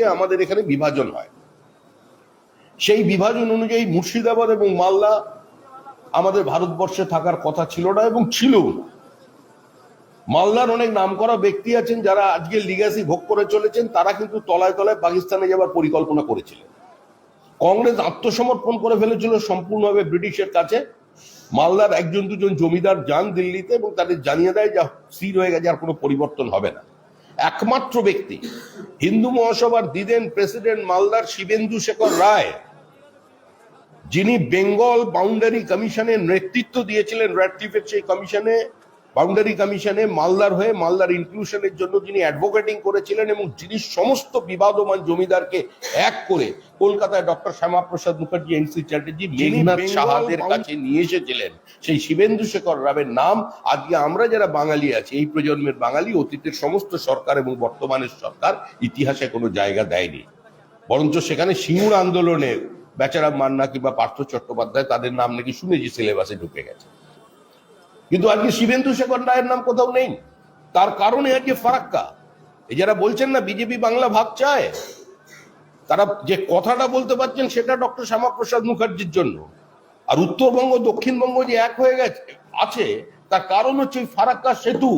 ভিত্তিতে আমাদের এখানে বিভাজন হয়। সেই বিভাজন অনুযায়ী মুর্শিদাবাদ এবং মালদা আমাদের ভারতবর্ষে থাকার কথা ছিল না এবং ছিল মালদার অনেক নামকরা ব্যক্তি আছেন যারা আজকে লিগাসি ভোগ করে চলেছেন, তারা কিন্তু তলায় তলায় পাকিস্তানে যাবার পরিকল্পনা করেছিলেন। কংগ্রেস আত্মসমর্পণ করে ফেলেছিল সম্পূর্ণভাবে ব্রিটিশের কাছে। মালদার একজন দুজন জমিদার যান দিল্লিতে এবং তাদের জানিয়ে দেয়, যা স্থির হয়ে গেছে, আর কোনো পরিবর্তন হবে না। একমাত্র ব্যক্তি। হিন্দু মহাসভার দিদেন প্রেসিডেন্ট মালদার শিবেন্দু শেখর রায়, যিনি বেঙ্গল বাউন্ডারি কমিশনের নেতৃত্ব দিয়েছিলেন র্যাট্রিফের সেই কমিশনে বাউন্ডারি কমিশনে মালদার হয়ে মালদার ইনক্লুশনের জন্য যিনি অ্যাডভোকেটিং করেছিলেন এবং যিনি সমস্ত বিবাদমান জমিদারকে এক করে কলকাতায় doctor Shyama Prasad Mukherjee N C Chatterjee Meghnath সাহাদের কাছে নিয়ে এসেছিলেন সেই শিবেন্দু শেখর রাবের নাম। আজকে আমরা যারা বাঙালি আছি এই প্রজন্মের বাঙালি অতীতের সমস্ত সরকার এবং বর্তমানের সরকার ইতিহাসে কোনো জায়গা দেয়নি। বরঞ্চ সেখানে সিঙ্গুর আন্দোলনে বেচারা মান্না কিংবা পার্থ চট্টোপাধ্যায় তাদের নাম নাকি শুনেছি সিলেবাসে ঢুকে গেছে। কিন্তু আজকে শিবেন্দু শেখর রায়ের নাম কোথাও নেই। তার কারণে আজকে ফারাক্কা। এই যারা বলছেন না, বিজেপি বাংলা ভাগ চায়, তারা যে কথাটা বলতে পারছেন সেটা ডক্টর শ্যামাপ্রসাদ মুখার্জির জন্য। আর উত্তরবঙ্গ, দক্ষিণবঙ্গ যে এক হয়ে গেছে, আছে, তার কারণ হচ্ছে ওই ফারাক্কা সেতু।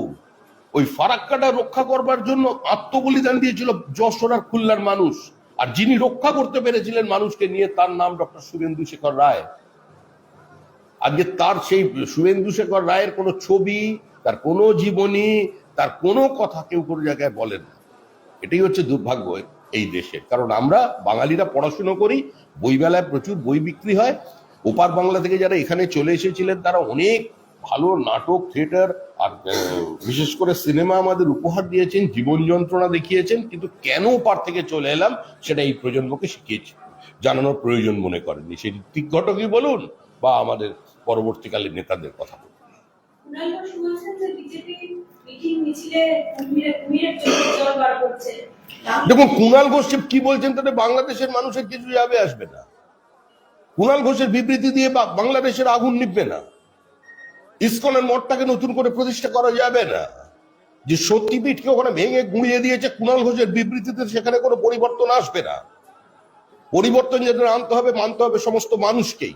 ওই ফারাক্কাটা রক্ষা করবার জন্য আত্মবলিদান দিয়েছিল যশোর আর খুলনার মানুষ। আর যিনি রক্ষা করতে পেরেছিলেন মানুষকে নিয়ে, তার নাম ডক্টর শুভেন্দু শেখর রায়। আজকে তার সেই শুভেন্দু শেখর রায়ের কোনো ছবি, তার কোনো জীবনী, তার কোনো কথা কেউ কোনো জায়গায় বলেন এটাই হচ্ছে দুর্ভাগ্য এই দেশের কারণ আমরা বাঙালিরা পড়াশুনো করি, বইমেলায় প্রচুর বই বিক্রি হয়। ওপার বাংলা থেকে যারা এখানে চলে এসেছিলেন, তারা অনেক ভালো নাটক, থিয়েটার আর বিশেষ করে সিনেমা আমাদের উপহার দিয়েছেন, জীবন যন্ত্রণা দেখিয়েছেন, কিন্তু কেন ওপার থেকে চলে এলাম সেটা এই প্রজন্মকে শিখিয়েছি। জানানোর প্রয়োজন মনে সেই ঋত্বিক ঘটকই বলুন বা আমাদের পরবর্তীকালে নেতাদের কথা করছে। দেখুন কুণাল ঘোষ কি বলছেন তাতে বাংলাদেশের মানুষের কিছু যাবে আসবে না। কুণাল ঘোষের বিবৃতি দিয়ে বাংলাদেশের আগুন নিববে না। ইস্কনের মঠটাকে নতুন করে প্রতিষ্ঠা করা যাবে না। যে সত্যিপীঠকে ওখানে ভেঙে গুঁড়িয়ে দিয়েছে কুণাল ঘোষের বিবৃতিতে সেখানে কোনো পরিবর্তন আসবে না। পরিবর্তন যেটা আনতে হবে মানতে হবে সমস্ত মানুষকেই।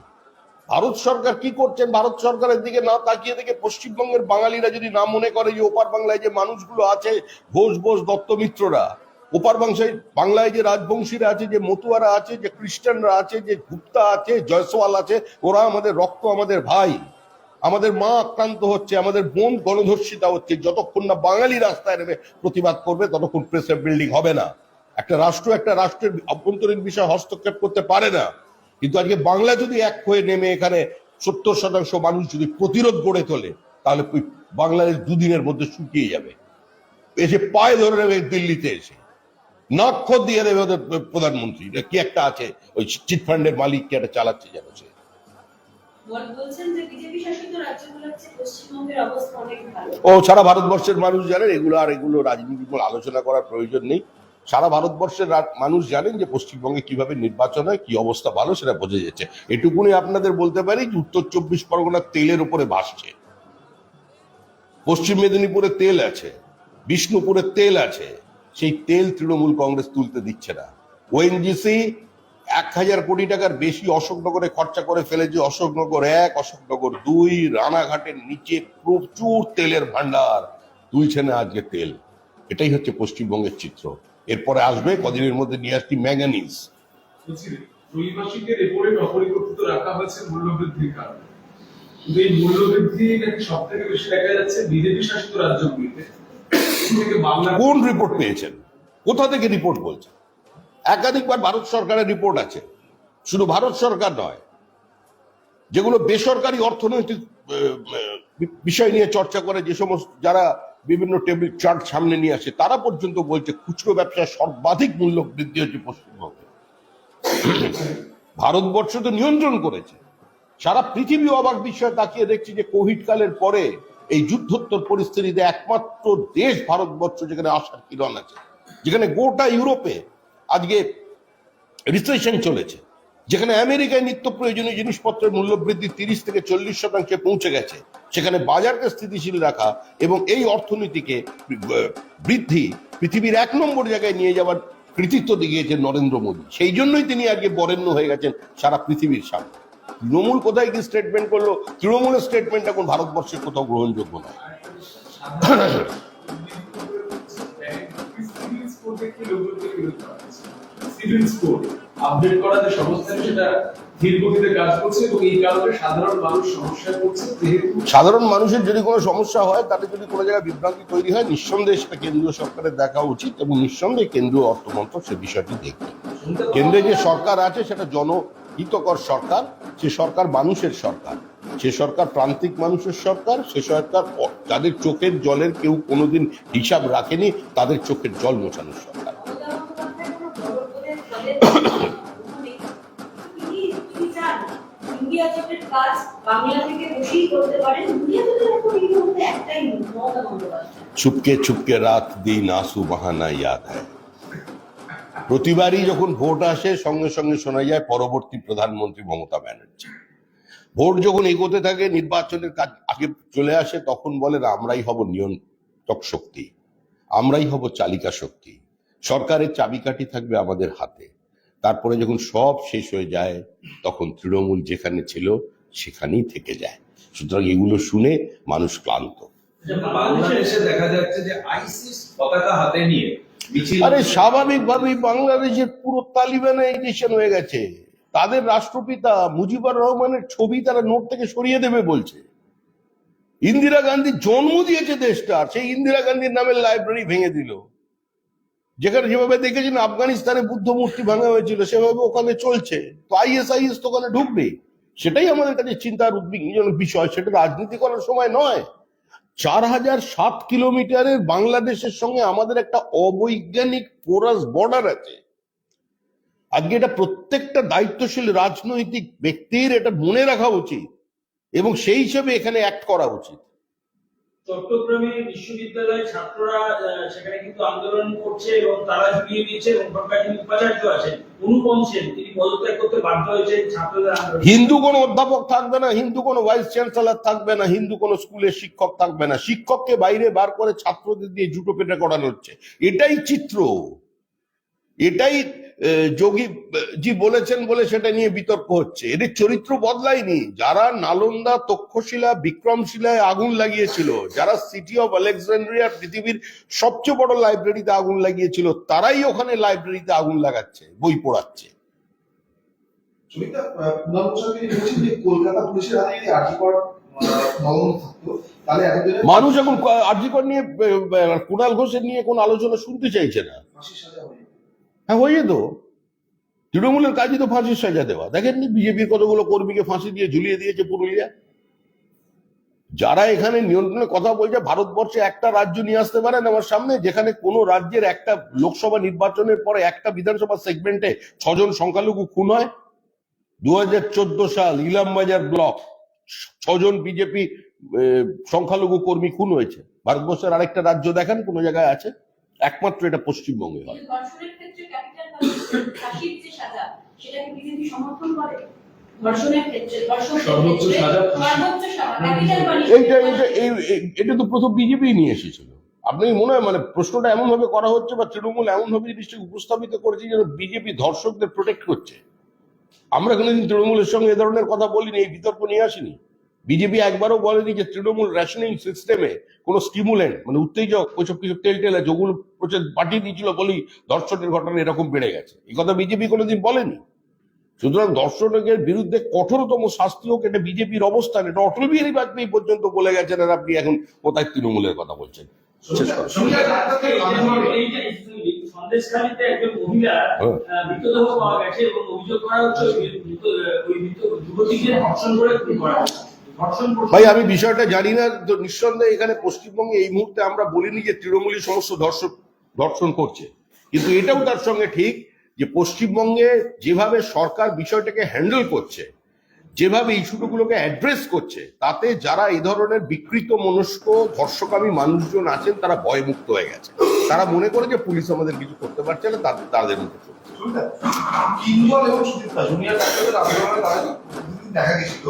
ভারত সরকার কি করছেন? ভারত সরকারের দিকে না তাকিয়ে দেখে পশ্চিমবঙ্গের বাঙালিরা যদি না মনে করে যে ওপার বাংলায় যে মানুষগুলো আছে, ঘোষ বোস দত্তমিত্ররা ওপার বাংলায় বাংলায় যে রাজবংশীরা আছে, যে মতুয়ারা আছে, যে খ্রিস্টানরা আছে, যে গুপ্তা আছে, জয়সওয়াল আছে, ওরা আমাদের রক্ত আমাদের ভাই। আমাদের মা আক্রান্ত হচ্ছে, আমাদের বোন গণধর্ষিতা হচ্ছে। যতক্ষণ না বাঙালি রাস্তায় নেমে প্রতিবাদ করবে, ততক্ষণ প্রেসের বিল্ডিং হবে না। একটা রাষ্ট্র একটা রাষ্ট্রের অভ্যন্তরীণ বিষয় হস্তক্ষেপ করতে পারে না। কিন্তু আজকে বাংলা যদি এক হয়ে নেমে এখানে সত্তর শতাংশ মানুষ যদি প্রতিরোধ গড়ে তোলে তাহলে বাংলাদেশ দুদিনের মধ্যে শুকিয়ে যাবে। এসে পায়ে ধরে নেবে দিল্লিতে এসে। নাক্ষর দিয়ে দেবে ওদের প্রধানমন্ত্রী। কি একটা আছে? ওই চিটফান্ডের মালিক কি একটা চালাচ্ছে যেন সে? ও সারা ভারতবর্ষের মানুষ জানেন এগুলো আর এগুলো রাজনীতি আলোচনা করার প্রয়োজন নেই। সারা ভারতবর্ষের মানুষ জানেন যে পশ্চিমবঙ্গে কীভাবে নির্বাচন হয়, কি অবস্থা ভালো সেটা বোঝা যাচ্ছে। এটুকুনি আপনাদের বলতে পারি যে উত্তর চব্বিশ পরগনার তেলের উপরে ভাসছে। পশ্চিম মেদিনীপুরে তেল আছে, বিষ্ণুপুরে তেল আছে, সেই তেল তৃণমূল কংগ্রেস তুলতে দিচ্ছে না। ওএনজিসি এক হাজার কোটি টাকার বেশি অশোকনগরে খরচা করে ফেলেছে, অশোকনগর এক, অশোকনগর দুই, রানাঘাটের নিচে প্রচুর তেলের ভান্ডার তুলছে না আজকে তেল। এটাই হচ্ছে পশ্চিমবঙ্গের চিত্র। এরপরে আসবে কদিনের মধ্যে নিয়ে আসছি ম্যাঙ্গানিজ বলছি ত্রৈমাসিকের রেপোর্টে অপরিবর্তিত রাখা হয়েছে মূল্যবৃদ্ধির কারণে। এই মূল্যবৃদ্ধি নাকি সব থেকে বেশি দেখা যাচ্ছে বিজেপি শাসিত রাজ্যগুলিতে। এর থেকে বাংলা কোন রিপোর্ট পেয়েছেন? কোথা থেকে রিপোর্ট বলছেন? একাধিকবার ভারত সরকারের রিপোর্ট আছে। শুধু ভারত সরকার নয় যেগুলো বেসরকারি অর্থনৈতিক বিষয় নিয়ে চর্চা করে যে সমস্ত যারা বিভিন্ন টেবিল চার্ট সামনে নিয়ে আসে, তারা পর্যন্ত বলছে খুচরো ব্যবসায় সর্বাধিক মূল্য বৃদ্ধি হচ্ছে পশ্চিমবঙ্গে। ভারতবর্ষ তো নিয়ন্ত্রণ করেছে। সারা পৃথিবী অবাক বিষয় তাকিয়ে দেখছি যে কোভিড কালের পরে এই যুদ্ধোত্তর পরিস্থিতিতে একমাত্র দেশ ভারতবর্ষ যেখানে আসার কিরণ আছে, যেখানে গোটা ইউরোপে আজকে রিসেশন চলেছে। যেখানে আমেরিকায় নিত্য প্রয়োজনীয় জিনিসপত্রের মূল্য বৃদ্ধি তিরিশ থেকে চল্লিশ শতাংশে পৌঁছে গেছে, সেখানে বাজারকে স্থিতিশীল রাখা এবং এই অর্থনীতিকে বৃদ্ধি পৃথিবীর এক নম্বর জায়গায় নিয়ে যাওয়ার কৃতিত্ব দেখিয়েছেন নরেন্দ্র মোদী। সেই জন্যই তিনি আজকে বরেণ্য হয়ে গেছেন সারা পৃথিবীর সামনে। তৃণমূল কোথায় কি স্টেটমেন্ট করল? তৃণমূলের স্টেটমেন্ট এখন ভারতবর্ষের কোথাও গ্রহণযোগ্য নয়। সিভিল স্কোর আপডেট করা যে সংস্থা সেটা ধীর গতিতে কাজ করছে এবং এই কারণে সাধারণ মানুষ সমস্যায় পড়ছে। যেহেতু সাধারণ মানুষের যদি কোনো সমস্যা হয়, তাতে যদি কোনো জায়গায় বিভ্রান্তি তৈরি হয়, নিঃসন্দেহে সেটা কেন্দ্রীয় সরকারের দেখা উচিত এবং নিঃসন্দেহে কেন্দ্রীয় অর্থমন্ত্রক সে বিষয়টি দেখবে। কেন্দ্রে যে সরকার আছে, সেটা জনহিতকর সরকার, সে সরকার মানুষের সরকার, সে সরকার প্রান্তিক মানুষের সরকার, সে সরকার যাদের চোখের জলের কেউ কোনোদিন হিসাব রাখেনি, তাদের চোখের জল মোছানোর সরকার। ইন্ডিয়া জোটের কাজ বাংলা থেকে বসেই করতে পারেন। ইন্ডিয়া জোটের এখন এই মুহূর্তে একটাই মমতা বন্দ্যোপাধ্যায়। চুপকে চুপকে রাত দিন আসু বাহানা ইয়াদ হয়। প্রতিবারই যখন ভোট আসে, সঙ্গে সঙ্গে শোনা যায় পরবর্তী প্রধানমন্ত্রী মমতা ব্যানার্জি। ভোট যখন এগোতে থাকে, নির্বাচনের কাজ আগে চলে আসে, তখন বলেন আমরাই হব নিয়ন্ত্রক শক্তি, আমরাই হব চালিকা শক্তি। সরকারের চাবিকাঠি থাকবে আমাদের হাতে। তারপরে যখন সব শেষ হয়ে যায় তখন তৃণমূল যেখানে ছিল সেখানেই থেকে যায়। সুতরাং এগুলো শুনে মানুষ ক্লান্ত। বাংলাদেশে দেখা যাচ্ছে যে আইসিস পতাকা হাতে নিয়ে আরে স্বাভাবিকভাবেই বাংলাদেশের পুরো তালিবানাইজেশন হয়ে গেছে। তাদের রাষ্ট্রপিতা মুজিবুর রহমানের ছবি তারা নোট থেকে সরিয়ে দেবে বলছে। ইন্দিরা গান্ধী জন্ম দিয়েছে দেশটা সেই ইন্দিরা গান্ধীর নামে লাইব্রেরি ভেঙে দিল। যেখানে যেভাবে দেখেছেন আফগানিস্তানে বুদ্ধ মূর্তি ভাঙা হয়েছিল, সেভাবে ওখানে চলছে। তো আইএসআইএস তো ওখানে ঢুকবে। সেটাই আমাদের কাছে চিন্তার উদ্বিগ্নজনক বিষয়, সেটা রাজনীতি করার সময় নয়। চার হাজার সাত কিলোমিটারের বাংলাদেশের সঙ্গে আমাদের একটা অবৈজ্ঞানিক পোরাস বর্ডার আছে। আজকে এটা প্রত্যেকটা দায়িত্বশীল রাজনৈতিক ব্যক্তির এটা মনে রাখা উচিত এবং সেই হিসেবে এখানে অ্যাক্ট করা উচিত। চট্টগ্রামে বিশ্ববিদ্যালয়ের ছাত্ররা সেখানে কিন্তু আন্দোলন করছে এবং তারা ঝুলিয়ে দিয়েছে এবং সরকার যিনি উপাচার্য আছেন। অনুপম সেন, তিনি পদত্যাগ করতে বাধ্য হয়েছে ছাত্রদের আন্দোলন। হিন্দু কোনো অধ্যাপক থাকবে না, হিন্দু কোনো ভাইস চ্যান্সেলর থাকবে না, হিন্দু কোনো স্কুলের শিক্ষক থাকবে না। শিক্ষককে বাইরে বার করে ছাত্রদের দিয়ে জুটো পেটা করানো হচ্ছে। এটাই চিত্র। এটাই যোগী জি বলেছেন বলে সেটা নিয়ে বিতর্ক হচ্ছে। এদের চরিত্র বদলায়নি। যারা নালন্দা তক্ষশিলা বিক্রমশিলায় আগুন লাগিয়েছিল যারা সিটি অফ আলেকজান্ড্রিয়া পৃথিবীর সবচেয়ে বড় লাইব্রেরিতে আগুন লাগিয়েছিল তারাই ওখানে লাইব্রেরিতে আগুন লাগাচ্ছে বই পড়াচ্ছে। কলকাতা পুলিশের মানুষ এখন আর্যিকর নিয়ে কুণাল ঘোষের নিয়ে কোনো আলোচনা শুনতে চাইছে না। হয়ে হয়ে যেত। তৃণমূলের কাজই তো ফাঁসির সাজা দেওয়া। দেখেননি বিজেপির কতগুলো কর্মীকে ফাঁসি দিয়ে ঝুলিয়ে দিয়েছে পুরুলিয়া? যারা এখানে নিয়ন্ত্রণের কথা বলছে, ভারতবর্ষে একটা রাজ্য নিয়ে আসতে পারেন আমার সামনে, যেখানে কোনো রাজ্যের একটা লোকসভা নির্বাচনের পরে একটা বিধানসভা সেগমেন্টে ছজন সংখ্যালঘু খুন হয়। দু হাজার চোদ্দ সাল ইলামবাজার ব্লক, ছজন বিজেপি সংখ্যালঘু কর্মী খুন হয়েছে। ভারতবর্ষের আরেকটা রাজ্য দেখেন, কোন জায়গায় আছে? একমাত্র এটা পশ্চিমবঙ্গে হয়। এইটা এইটা এই- এই- এটা তো প্রথম বিজেপি নিয়ে এসেছিল। আপনি মনে হয় মানে প্রশ্নটা এমন ভাবে করা হচ্ছে বা তৃণমূল এমন ভাবে জিনিসটা উপস্থাপিত করেছে যেন বিজেপি ধর্ষকদের প্রোটেক্ট করছে। আমরা কোনোদিন তৃণমূলের সঙ্গে এ ধরনের কথা বলিনি এই বিতর্ক নিয়ে আসিনি। বিজেপি একবারও বলেনি যে তৃণমূল রেশনিং সিস্টেমে কোনো স্টিমুলেন্ট মানে উত্তেজক ওইসব কিছু তেল টেলা যেগুলো প্রচুর পাঠিয়ে দিয়েছিল বলেই ধর্ষণের ঘটনা এরকম বেড়ে গেছে এই কথা বিজেপি কোনোদিন বলেনি সুতরাং দর্শকের বিরুদ্ধে কঠোরতম শাস্তি হোক এটা বিজেপির অবস্থান এটা অটল বিহারী বাজপেয়ী পর্যন্ত বলে গেছেন আর আপনি এখন কোথায় তৃণমূলের কথা বলছেন সন্দেশখালীতে একজন মহিলা হ্যাঁ। মৃতদেহ পাওয়া গেছে এবং অভিযোগ করা হচ্ছে ওই ওই যুবতীকে ধর্ষণ করে খুন করা হয়েছে। ভাই, আমি বিষয়টা জানি না নিঃসন্দেহে এখানে পশ্চিমবঙ্গে এই মুহূর্তে আমরা বলিনি যে তৃণমূলী সমস্ত দর্শক ধর্ষণ করছে। কিন্তু এটাও তার সঙ্গে ঠিক যে পশ্চিমবঙ্গে যেভাবে সরকার বিষয়টাকে হ্যান্ডেল করছে, যেভাবে ইস্যুগুলোকে অ্যাড্রেস করছে, তাতে যারা এই ধরনের বিকৃত মনস্ক, ধর্ষকামী মানুষজন আছেন, তারা ভয়মুক্ত হয়ে গেছে। তারা মনে করে যে পুলিশ আমাদের কিছু করতে পারছে না, তাদের তাদের সুবিধা কিঞ্জল এবং সুচিত্রা জুনিয়র ডাক্তারদের আন্দোলনে তারা দেখা গেছিল।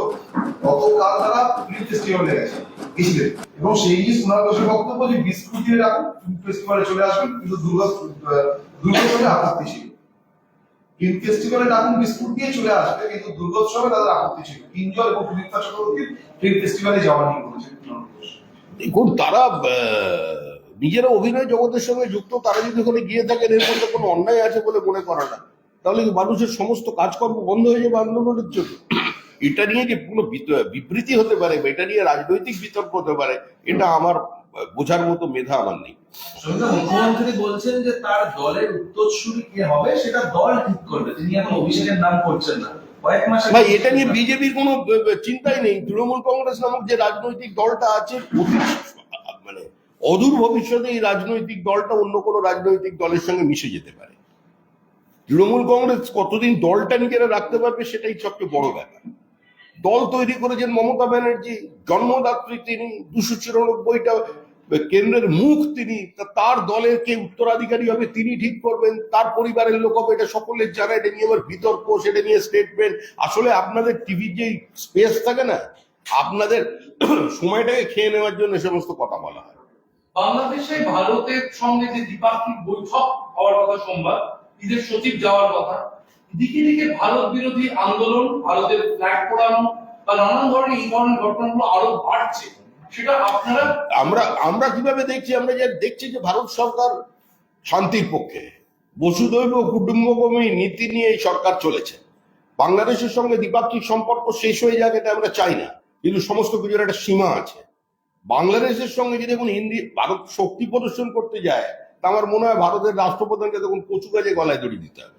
গতকাল তারা ফিল্ম ফেস্টিভ্যালে গেছে? গেছিলেন এবং সেই যে সোনার ঘোষের বক্তব্য যে বিস্কুট দিয়ে রাখুন ফিল্ম ফেস্টিভ্যালে চলে আসবেন কিন্তু দুর্গা, দুর্গোৎসবে আপত্তি ছিল ফিল্ম ফেস্টিভ্যালে ডাকুন বিস্কুট দিয়ে চলে আসবে, কিন্তু দুর্গোৎসবে তাদের আপত্তি ছিল কিঞ্জল এবং সুচিত্রা চক্রবর্তী ফিল্ম ফেস্টিভ্যালে যাওয়া নিয়ে বলেছেন দেখুন, তারা নিজেরা অভিনয় জগতের সঙ্গে যুক্ত তারা যদি ওখানে গিয়ে থাকেন এর মধ্যে কোনো অন্যায় আছে বলে মনে করে না। তাহলে কি মানুষের সমস্ত কাজকর্ম বন্ধ হয়ে যাবে আন্দোলনের জন্য? এটা নিয়ে যে কোনো বিবৃতি হতে পারে বা এটা নিয়ে রাজনৈতিক বিতর্ক হতে পারে? এটা আমার বোঝার মতো মেধা আমার নেই। মুখ্যমন্ত্রী বলছেন যে তার দলের উত্তরসূরি কে হবে সেটা দল ঠিক করবে। তিনি এখন অভিষেকের নাম করছেন না। ভাই এটা নিয়ে বিজেপির কোনো চিন্তাই নেই। তৃণমূল কংগ্রেস নামক যে রাজনৈতিক দলটা আছে অদূর ভবিষ্যতে এই রাজনৈতিক দলটা অন্য কোনো রাজনৈতিক দলের সঙ্গে মিশে যেতে পারে। তৃণমূল কংগ্রেস কতদিন দলটা নিজেরা রাখতে পারবে সেটাই সবচেয়ে বড় ব্যাপার। দল তৈরি করেছেন মমতা ব্যানার্জি, জন্মদাত্রী তিনি, দুশো চুরানব্বইটা কেন্দ্রের মুখ তিনি তার দলের কে উত্তরাধিকারী হবে তিনি ঠিক করবেন, তার পরিবারের লোক হবে, এটা সকলের জানা, এটা নিয়ে আবার বিতর্ক, সেটা নিয়ে স্টেটমেন্ট আসলে আপনাদের টিভির যে স্পেস থাকে না, আপনাদের সময়টাকে খেয়ে নেওয়ার জন্য সমস্ত কথা বলা হয়। বাংলাদেশে ভারতের সঙ্গে যে দ্বিপাক্ষিক বৈঠক হওয়ার কথা সোমবার বিদেশ সচিব যাওয়ার কথা দিকে দিকে ভারত বিরোধী আন্দোলন, ভারতের ফ্ল্যাগ পোড়ানো বা নানান ধরনের এই ধরনের ঘটনাগুলো আরও বাড়ছে, সেটা আপনারা আমরা আমরা কীভাবে দেখছি? আমরা যে দেখছি যে ভারত সরকার শান্তির পক্ষে বসুদৈব কুটুম্বকমী নীতি নিয়ে এই সরকার চলেছে। বাংলাদেশের সঙ্গে দ্বিপাক্ষিক সম্পর্ক শেষ হয়ে এটা আমরা চাই না, কিন্তু সমস্ত কিছুর একটা সীমা আছে। বাংলাদেশের সঙ্গে যদি এখন হিন্দি ভারত শক্তি প্রদর্শন করতে যায় তা আমার মনে হয় ভারতের রাষ্ট্রপ্রধানকে তখন কচু গাছে গলায় দড়ি দিতে হবে।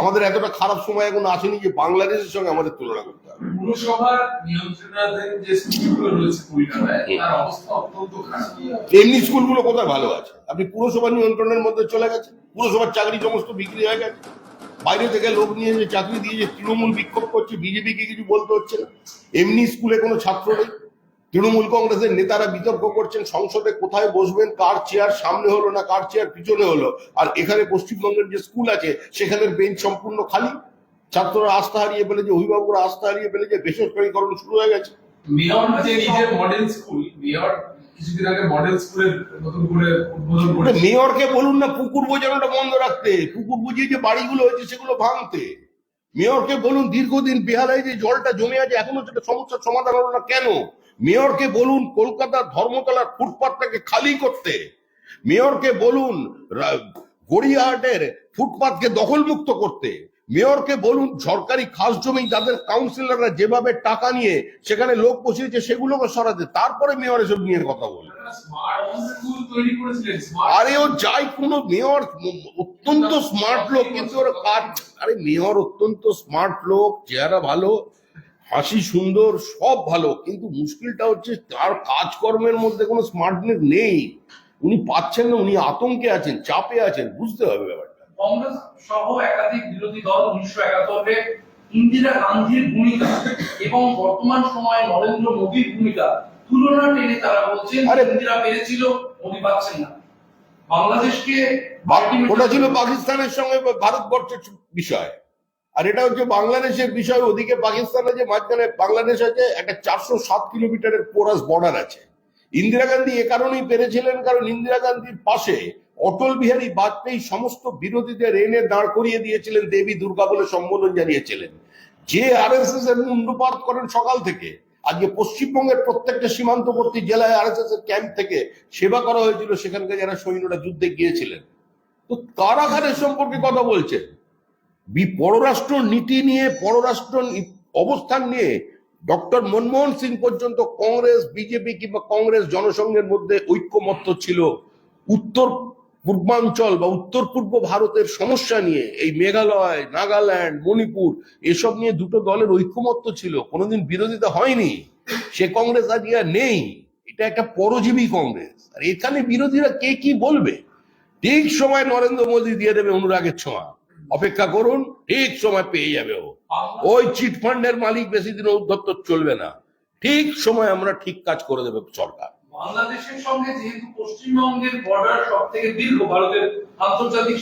আমাদের এতটা খারাপ সময় এখন আসেনি যে বাংলাদেশের সঙ্গে আমাদের তুলনা করতে হবে। পুরসভার নিয়ন্ত্রণাধীন যে স্কুলগুলো রয়েছে কলকাতায় তার অবস্থা অত্যন্ত খারাপ। এমনি স্কুলগুলো কোথায় ভালো আছে? আপনি পুরসভা নিয়ন্ত্রণের মধ্যে চলে গেছে? পুরসভার চাকরি সমস্ত বিক্রি হয়ে গেছে। বাইরে থেকে লোক নিয়ে যে চাকরি দিয়ে যে তৃণমূল বিক্ষোভ করছে বিজেপিকে কিছু বলতে হচ্ছে না। এমনি স্কুলে কোনো ছাত্র নেই। তৃণমূল কংগ্রেসের নেতারা বিতর্ক করছেন সংসদে কোথায় বসবেন কার চেয়ার সামনে হলো না কার চেয়ার পিছনে হলো। আর এখানে পশ্চিমবঙ্গের যে স্কুল আছে সেখানের বেঞ্চ সম্পূর্ণ খালি। ছাত্ররা আস্থা হারিয়ে ফেলেছে অভিভাবকরা আস্থা হারিয়ে ফেলেছে বেসরকারীকরণ শুরু হয়ে গেছে। মেয়র যে নিজের মডেল স্কুল মেয়র কিছুদিন আগে মডেল স্কুলের নতুন করে উদ্বোধন ওটা মেয়রকে বলুন না পুকুর বোঝানোটা বন্ধ রাখতে। পুকুর বুঝিয়ে যে বাড়িগুলো হয়েছে সেগুলো ভাঙতে। মেয়রকে বলুন দীর্ঘদিন বেহালায় যে জলটা জমে আছে এখনও সেটা সমস্যার সমাধান হলো না কেন? মেয়রকে বলুন কলকাতার ধর্মতলার ফুটপাথটাকে খালি করতে। মেয়রকে বলুন গড়িয়াহাটের ফুটপাথকে দখলমুক্ত করতে। মেয়রকে বলুন সরকারি খাস জমি যাদের কাউন্সিলররা যেভাবে টাকা নিয়ে সেখানে লোক বসিয়েছে সেগুলোকে সরাতে। তারপরে মেয়র এসব নিয়ে কথা স্মার্ট আরে ও যাই, কোনো মেয়র অত্যন্ত স্মার্ট লোক, কিন্তু ওর কাজ আরে মেয়র অত্যন্ত স্মার্ট লোক, চেহারা ভালো হাসি সুন্দর সব ভালো। কিন্তু মুশকিলটা হচ্ছে তার কাজকর্মের মধ্যে কোনো স্মার্টনেস নেই। উনি পাচ্ছেন না উনি আতঙ্কে আছেন চাপে আছেন বুঝতে হবে ব্যাপারটা। কংগ্রেস সহ একাধিক বিরোধী দল উনিশশো একাত্তরে ইন্দিরা গান্ধীর ভূমিকা এবং বর্তমান সময়ে নরেন্দ্র মোদীর ভূমিকা তুলনা টেনে তারা বলছেন আরে- ইন্দিরা পেরেছিল মোদী পাচ্ছেন না। বাংলাদেশকে ওটা ছিল পাকিস্তানের সঙ্গে ভারতবর্ষের বিষয়। আর এটা হচ্ছে বাংলাদেশের বিষয়, ওদিকে পাকিস্তান আছে মাঝখানে বাংলাদেশ আছে একটা চারশো সাত কিলোমিটারের পোরাস বর্ডার আছে। ইন্দিরা গান্ধী এ কারণেই পেরেছিলেন, কারণ ইন্দিরা গান্ধীর পাশে অটল বিহারী বাজপেয়ী সমস্ত বিরোধীদের এনে দাঁড় করিয়ে দিয়েছিলেন, দেবী দুর্গা বলে সম্বোধন জানিয়েছিলেন। যে আর এস এস এর মুন্ডুপাত করেন সকাল থেকে, আজকে পশ্চিমবঙ্গের প্রত্যেকটা সীমান্তবর্তী জেলায় আর এস এস এর ক্যাম্প থেকে সেবা করা হয়েছিল, সেখানকার যারা সৈন্যরা যুদ্ধে গিয়েছিলেন। তো কারাগারের সম্পর্কে কথা বলছেন। পররাষ্ট্র নীতি নিয়ে, পররাষ্ট্র অবস্থান নিয়ে ডক্টর মনমোহন সিং পর্যন্ত কংগ্রেস, বিজেপি কিংবা কংগ্রেস জনসংঘের মধ্যে ঐক্যমত্য ছিল। উত্তর পূর্বাঞ্চল বা উত্তর পূর্ব ভারতের সমস্যা নিয়ে, এই মেঘালয়, নাগাল্যান্ড, মণিপুর, এসব নিয়ে দুটো দলের ঐক্যমত্য ছিল। কোনোদিন বিরোধিতা হয়নি। সে কংগ্রেস আজকে আর নেই। এটা একটা পরজীবী কংগ্রেস। আর এখানে বিরোধীরা কে কি বলবে? ঠিক সময় নরেন্দ্র মোদী দিয়ে দেবে অনুরাগের ছোঁয়া। অপেক্ষা করুন ঠিক সময় পেয়ে যাবে ও। ওই চিট ফান্ডের মালিক বেশি দিন ঔদ্ধত্য চলবে না। ঠিক সময় আমরা ঠিক কাজ করে দেবে সরকার। বাংলাদেশের সঙ্গে যেহেতু পশ্চিমবঙ্গের বর্ডার সব থেকে দীর্ঘ ভারতের আন্তর্জাতিক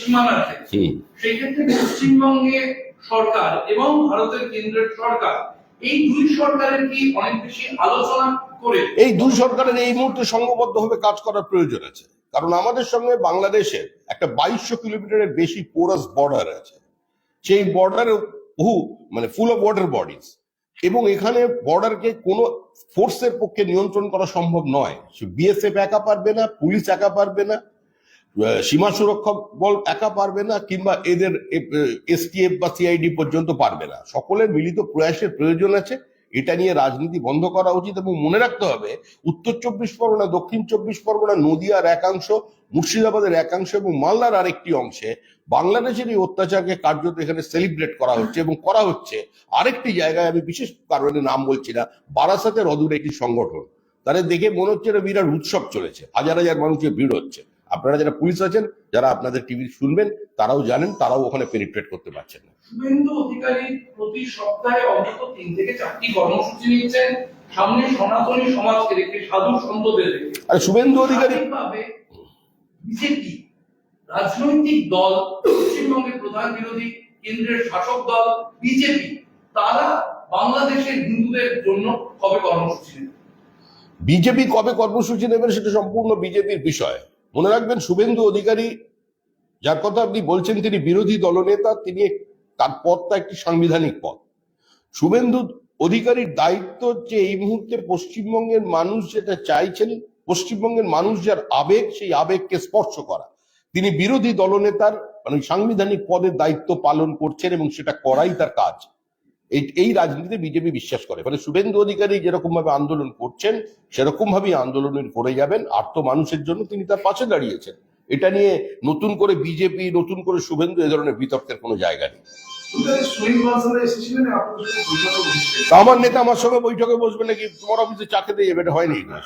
হুম। সেই ক্ষেত্রে পশ্চিমবঙ্গের সরকার এবং ভারতের কেন্দ্রের সরকার এই দুই সরকারের কি অনেক বেশি আলোচনা করে? এই দুই সরকারের এই মুহূর্তে সংঘবদ্ধভাবে কাজ করার প্রয়োজন আছে। কারণ আমাদের সঙ্গে বাংলাদেশের একটা বাইশশো কিলোমিটারের বেশি পোরাস বর্ডার আছে। সেই বর্ডারে বহু মানে ফুল অফ ওয়াটার বডিজ এবং এখানে বর্ডারকে কোনো ফোর্সের পক্ষে নিয়ন্ত্রণ করা সম্ভব নয়। বিএসএফ একা পারবে না, পুলিশ একা পারবে না সীমা সুরক্ষা বল একা পারবে না, কিংবা এদের এসটিএফ বা সিআইডি পর্যন্ত পারবে না। সকলের মিলিত প্রয়াসের প্রয়োজন আছে। এটা নিয়ে রাজনীতি বন্ধ করা উচিত এবং মনে রাখতে হবে, উত্তর চব্বিশ পরগনা, দক্ষিণ চব্বিশ পরগনা, নদিয়ার একাংশ, মুর্শিদাবাদের একাংশ এবং মালদার আরেকটি অংশে বাংলাদেশের এই অত্যাচারকে কার্যত এখানে সেলিব্রেট করা হচ্ছে এবং করা হচ্ছে। আরেকটি জায়গায় আমি বিশেষ কারণে নাম বলছি না, বারাসাতের অদূরে একটি সংগঠন। তাদের দেখে মনে হচ্ছে একটা বিরাট উৎসব চলেছে, হাজার হাজার মানুষের ভিড় হচ্ছে। আপনারা যারা পুলিশ আছেন যারা আপনাদের টিভি শুনবেন তারাও জানেন তারাও ওখানে পেনিট্রেট করতে পারছেন না। শুভেন্দু অধিকারী প্রতি সপ্তাহে অন্তত তিন থেকে চারটি কর্মসূচি নিচ্ছেন। সামনে সনাতনী সমাজকে রেখে সাধু সন্তদের রেখে আর শুভেন্দু অধিকারী বিজেপি রাজনৈতিক দল পশ্চিমবঙ্গের প্রধান বিরোধী কেন্দ্রের শাসক দল বিজেপি তারা বাংলাদেশের হিন্দুদের জন্য কবে কর্মসূচি নেবে? বিজেপি কবে কর্মসূচি নেবেন সেটা সম্পূর্ণ বিজেপির বিষয়। মনে রাখবেন শুভেন্দু অধিকারী, যার কথা আপনি বলছেন তিনি বিরোধী দলনেতা, তিনি তার পদটা একটি সাংবিধানিক পদ। শুভেন্দু অধিকারীর দায়িত্ব হচ্ছে এই মুহূর্তে পশ্চিমবঙ্গের মানুষ যেটা চাইছেন, পশ্চিমবঙ্গের মানুষ যার আবেগ, সেই আবেগকে স্পর্শ করা। তিনি বিরোধী দলনেতার মানে সাংবিধানিক পদের দায়িত্ব পালন করছেন এবং সেটা করাই তার কাজ। এই এই রাজনীতিতে বিজেপি বিশ্বাস করে। মানে শুভেন্দু অধিকারী যেরকম ভাবে আন্দোলন করছেন সেরকম ভাবেই আন্দোলনের করে যাবেন। আর তো মানুষের জন্য তিনি তার পাশে দাঁড়িয়েছেন। এটা নিয়ে নতুন করে বিজেপি নতুন করে শুভেন্দু এ ধরনের বিতর্কের কোনো জায়গা নেই। আমার নেতা আমার সঙ্গে বৈঠকে বসবে নাকি? তোমার অফিসে চা খেতে যাবে এটা হয়নি মানে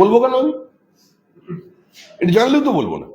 বলব কেন আমি? এটা জানলেও তো বলব না।